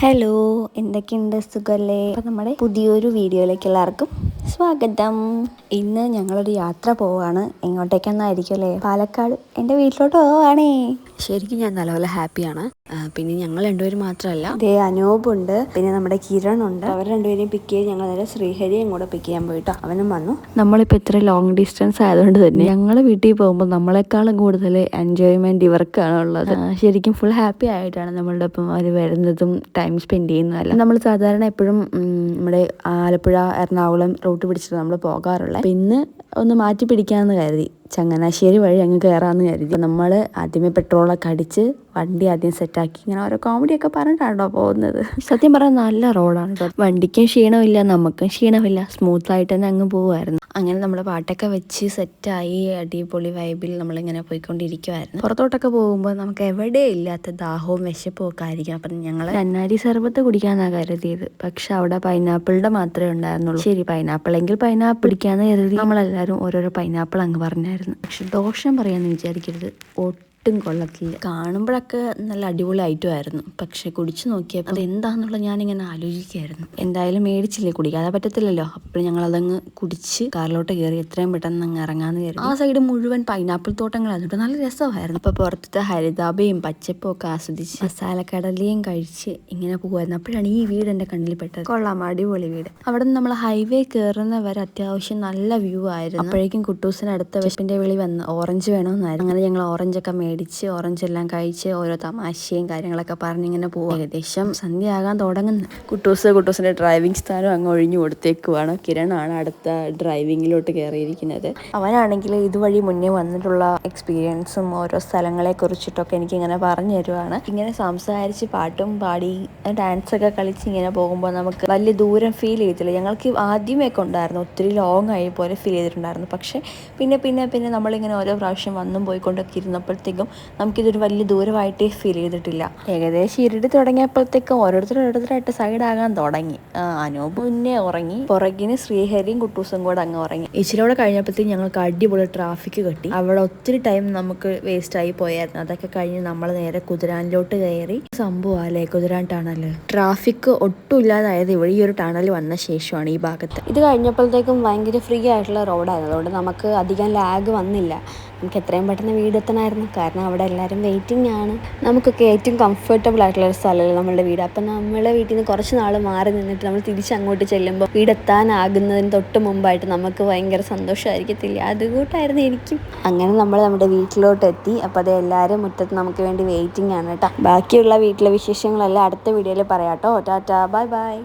Hello എന്തൊക്കെയുണ്ട് സുഖല്ലേ? അപ്പം നമ്മുടെ പുതിയൊരു വീഡിയോയിലേക്ക് എല്ലാവർക്കും സ്വാഗതം. ഇന്ന് ഞങ്ങളൊരു യാത്ര പോവാണ്. എങ്ങോട്ടേക്കെന്നായിരിക്കും അല്ലേ പാലക്കാട് എന്റെ വീട്ടിലോട്ട് പോവാണേ. ശരിക്കും ഞാൻ നല്ലപോലെ ഹാപ്പിയാണ്. പിന്നെ ഞങ്ങൾ രണ്ടുപേരും മാത്രമല്ല. ദേ അനൂപുണ്ട് പിന്നെ നമ്മുടെ കിരൺ ഉണ്ട് അവർ രണ്ടുപേരെയും പിക്ക് ചെയ്ത് ഞങ്ങൾ നേരെ ശ്രീഹരിയും കൂടെ പിക്ക് ചെയ്യാൻ പോയിട്ടോ അവനും വന്നു. നമ്മളിപ്പോൾ ഇത്ര ലോങ് ഡിസ്റ്റൻസ് ആയതുകൊണ്ട് തന്നെ ഞങ്ങൾ വീട്ടിൽ പോകുമ്പോൾ നമ്മളെക്കാളും കൂടുതൽ എൻജോയ്മെന്റ് ഇവർക്കാണ് ഉള്ളത്. ശരിക്കും ഫുൾ ഹാപ്പി ആയിട്ടാണ് നമ്മളുടെ ഒപ്പം അവർ വരുന്നതും ടൈം സ്പെൻഡ് ചെയ്യുന്നതല്ല. നമ്മൾ സാധാരണ എപ്പോഴും നമ്മുടെ ആലപ്പുഴ എറണാകുളം റൂട്ട് പിടിച്ചിട്ട് നമ്മൾ പോകാറുള്ളത് അപ്പം ഇന്ന് ഒന്ന് മാറ്റി പിടിക്കാമെന്ന് കരുതി. ചങ്ങനാശ്ശേരി വഴി അങ്ങ് കയറാമെന്ന് കരുതി. നമ്മൾ ആദ്യമേ പെട്രോളൊക്കെ അടിച്ച് വണ്ടി ആദ്യം സെറ്റാക്കി ഇങ്ങനെ ഓരോ കോമഡിയൊക്കെ പറഞ്ഞിട്ടാണോ പോകുന്നത്. സത്യം പറഞ്ഞാൽ നല്ല റോഡാണ് വണ്ടിക്കും ക്ഷീണമില്ല നമുക്കും ക്ഷീണമില്ല. സ്മൂത്ത് ആയിട്ട് തന്നെ അങ്ങ് പോവുമായിരുന്നു. അങ്ങനെ നമ്മൾ പാട്ടൊക്കെ വെച്ച് സെറ്റായി അടിപൊളി വൈബിൽ നമ്മളിങ്ങനെ പോയിക്കൊണ്ടിരിക്കുമായിരുന്നു പുറത്തോട്ടൊക്കെ പോകുമ്പോൾ നമുക്ക് എവിടെ ഇല്ലാത്ത ദാഹവും വിശപ്പും ഒക്കെ ആയിരിക്കും. അപ്പം ഞങ്ങൾ കന്നാരി സർബത്ത് കുടിക്കാനാണ് കരുതിയത്. പക്ഷെ അവിടെ പൈനാപ്പിളിന്റെ മാത്രമേ ഉണ്ടായിരുന്നുള്ളൂ. ശരി പൈനാപ്പിൾ എങ്കിൽ പൈനാപ്പിൾ പിടിക്കാന്ന് കരുതി. നമ്മളെല്ലാവരും ഓരോരോ പൈനാപ്പിൾ അങ്ങ് പറഞ്ഞായിരുന്നു. പക്ഷെ ദോഷം പറയാമെന്ന് വിചാരിക്കരുത്. ഒട്ടും കൊള്ളത്തില്ല. കാണുമ്പോഴൊക്കെ നല്ല ആയിരുന്നു പക്ഷെ കുടിച്ചു നോക്കിയപ്പോൾ അത് എന്താണെന്നുള്ള ഞാനിങ്ങനെ ആലോചിക്കുകയായിരുന്നു. എന്തായാലും മേടിച്ചില്ലേ കുടിക്കാതെ പറ്റത്തില്ലല്ലോ. അപ്പോൾ ഞങ്ങൾ അതങ്ങ് കുടിച്ച് കാറിലോട്ട് കയറി എത്രയും പെട്ടെന്ന് അങ്ങ് ഇറങ്ങാന്ന് കയറി ആ സൈഡ് മുഴുവൻ പൈനാപ്പിൾ തോട്ടങ്ങളായിരുന്നു കേട്ടോ. നല്ല രസമായിരുന്നു. അപ്പോൾ പുറത്തത്തെ ഹരിതാപയും പച്ചപ്പും ഒക്കെ ആസ്വദിച്ച് മസാലക്കടലയും കഴിച്ച് ഇങ്ങനെ പോകുമായിരുന്നു. അപ്പോഴാണ് ഈ വീട് എന്റെ കണ്ണിൽ പെട്ടത്. കൊള്ളാം. അടിപൊളി വീട്. അവിടെ നമ്മൾ ഹൈവേ കയറുന്ന വരെ അത്യാവശ്യം നല്ല വ്യൂ ആയിരുന്നു. അപ്പോഴേക്കും കുട്ടൂസിന് അടുത്ത വിശപ്പിന്റെ വിളി വന്ന്. ഓറഞ്ച് വേണമെന്നായിരുന്നു അങ്ങനെ ഞങ്ങൾ ഓറഞ്ച് ഒക്കെ മേടിച്ച് ഓറഞ്ച് എല്ലാം കഴിച്ച് ഓരോ തമാശയും കാര്യങ്ങളൊക്കെ പറഞ്ഞിങ്ങനെ പോകും ഏകദേശം സന്ധ്യ സന്ധ്യയാകാൻ തുടങ്ങുന്നു. കുട്ടൂസ് കുട്ടൂസിന്റെ ഡ്രൈവിംഗ് സ്ഥാനം അങ്ങ് ഒഴിഞ്ഞു കൊടുത്തേക്കുവാണ്. കിരണാണ് അടുത്ത ഡ്രൈവിങ്ങിലോട്ട് കയറിയിരിക്കുന്നത്. അവനാണെങ്കിൽ ഇതുവഴി മുന്നേ വന്നിട്ടുള്ള എക്സ്പീരിയൻസും ഓരോ സ്ഥലങ്ങളെ കുറിച്ചിട്ടൊക്കെ എനിക്ക് ഇങ്ങനെ പറഞ്ഞു തരുവാണ്. ഇങ്ങനെ സംസാരിച്ച് പാട്ടും പാടി ഡാൻസ് ഒക്കെ കളിച്ച് ഇങ്ങനെ പോകുമ്പോൾ നമുക്ക് വലിയ ദൂരം ഫീൽ ചെയ്തില്ല ഞങ്ങൾക്ക് ആദ്യമേ കൊണ്ടായിരുന്നു ഒത്തിരി ലോങ് ആയി പോലെ ഫീൽ ചെയ്തിട്ടുണ്ടായിരുന്നു. പക്ഷേ പിന്നെ പിന്നെ പിന്നെ നമ്മളിങ്ങനെ ഓരോ പ്രാവശ്യം വന്നും പോയിക്കൊണ്ടൊക്കെ ഇരുന്നപ്പോഴത്തേക്കും നമുക്കിതൊരു വലിയ ദൂരമായിട്ടേ ഫീൽ ചെയ്തിട്ടില്ല. ഏകദേശം ഇരുടി തുടങ്ങിയപ്പോഴത്തേക്കും ഓരോരുത്തരും ഓരോരുത്തരായിട്ട് സൈഡാകാൻ തുടങ്ങി. അനൂപ് മുന്നേ ഉറങ്ങി. പുറകിന് ശ്രീഹരിയും കുട്ടൂസും കൂടെ അങ്ങ് ഉറങ്ങി. ഇച്ചിരിയോടെ കഴിഞ്ഞപ്പോഴത്തേക്കും ഞങ്ങൾക്ക് അടിപൊളി ട്രാഫിക് കിട്ടി. അവിടെ ഒത്തിരി ടൈം നമുക്ക് വേസ്റ്റ് ആയി പോയായിരുന്നു. അതൊക്കെ കഴിഞ്ഞ് നമ്മൾ നേരെ കുതിരാനിലോട്ട് കയറി. സംഭവം അല്ലേ? കുതിരാൻ ടണൽ ട്രാഫിക് ഒട്ടും ഇല്ലാതായത് ഇവിടെ ഈ ഒരു ടണൽ വന്ന ശേഷമാണ് ഈ ഭാഗത്ത്. ഇത് കഴിഞ്ഞപ്പോഴത്തേക്കും ഭയങ്കര ഫ്രീ ആയിട്ടുള്ള റോഡായിരുന്നു അതുകൊണ്ട് നമുക്ക് അധികം ലാഗ് വന്നില്ല. നമുക്ക് എത്രയും പെട്ടെന്ന് വീടെത്തണമായിരുന്നു കാരണം അവിടെ എല്ലാവരും വെയിറ്റിംഗ് ആണ്. നമുക്കൊക്കെ ഏറ്റവും കംഫർട്ടബിൾ ആയിട്ടുള്ള ഒരു സ്ഥലമല്ലേ നമ്മളുടെ വീട്. അപ്പം നമ്മളെ വീട്ടിൽ നിന്ന് കുറച്ച് നാൾ മാറി നിന്നിട്ട് നമ്മൾ തിരിച്ച് അങ്ങോട്ട് ചെല്ലുമ്പോൾ വീടെത്താനാകുന്നതിന് തൊട്ട് മുമ്പായിട്ട് നമുക്ക് ഭയങ്കര സന്തോഷമായിരിക്കത്തില്ല? അതുകൂട്ടായിരുന്നു എനിക്കും. അങ്ങനെ നമ്മൾ നമ്മുടെ വീട്ടിലോട്ട് എത്തി. അപ്പോൾ അത് എല്ലാവരും മുറ്റത്ത് നമുക്ക് വേണ്ടി വെയിറ്റിംഗ് ആണ് കേട്ടോ. ബാക്കിയുള്ള വീട്ടിലെ വിശേഷങ്ങളെല്ലാം അടുത്ത വീഡിയോയിൽ പറയാം കേട്ടോ. Tata bye bye